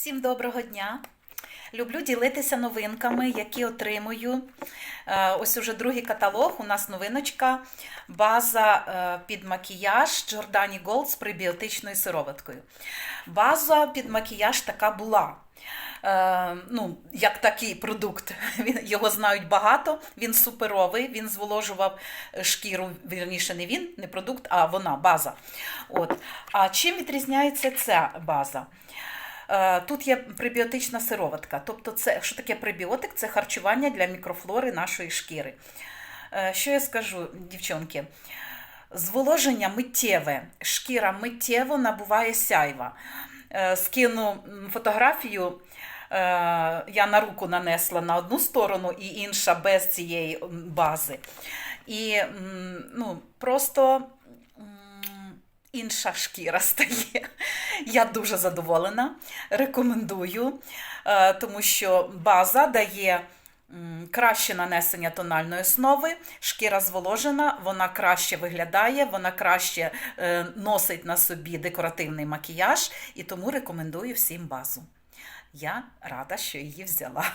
Всім доброго дня! Люблю ділитися новинками, які отримую. Е, Ось уже другий каталог. У нас новиночка, база е, під макіяж Giordani Gold з пребіотичною сироваткою. База під макіяж така була. Е, ну, як такий продукт. Його знають багато, він суперовий, він зволожував шкіру, вірніше, не він, не продукт, а вона, база. От. А чим відрізняється ця база? Е, Тут є пребіотична сироватка. Тобто, це, що таке пребіотик? Це харчування для мікрофлори нашої шкіри. Е, Що я скажу, дівчонки? Зволоження миттєве, шкіра миттєво набуває сяйва. Е, Скину фотографію. Я на руку нанесла на одну сторону і інша без цієї бази. І ну, просто інша шкіра стає. Я дуже задоволена, рекомендую, е, тому що база дає краще нанесення тональної основи, шкіра зволожена, вона краще виглядає, вона краще е, носить на собі декоративний макіяж, і тому рекомендую всім базу. Я рада, що її взяла.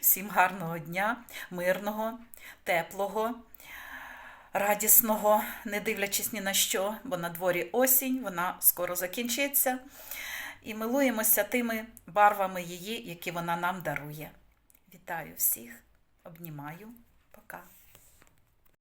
Всім гарного дня, мирного, теплого радісного, не дивлячись ні на що, бо на дворі осінь, вона скоро закінчиться. І милуємося тими барвами її, які вона нам дарує. Вітаю всіх, обнімаю, пока.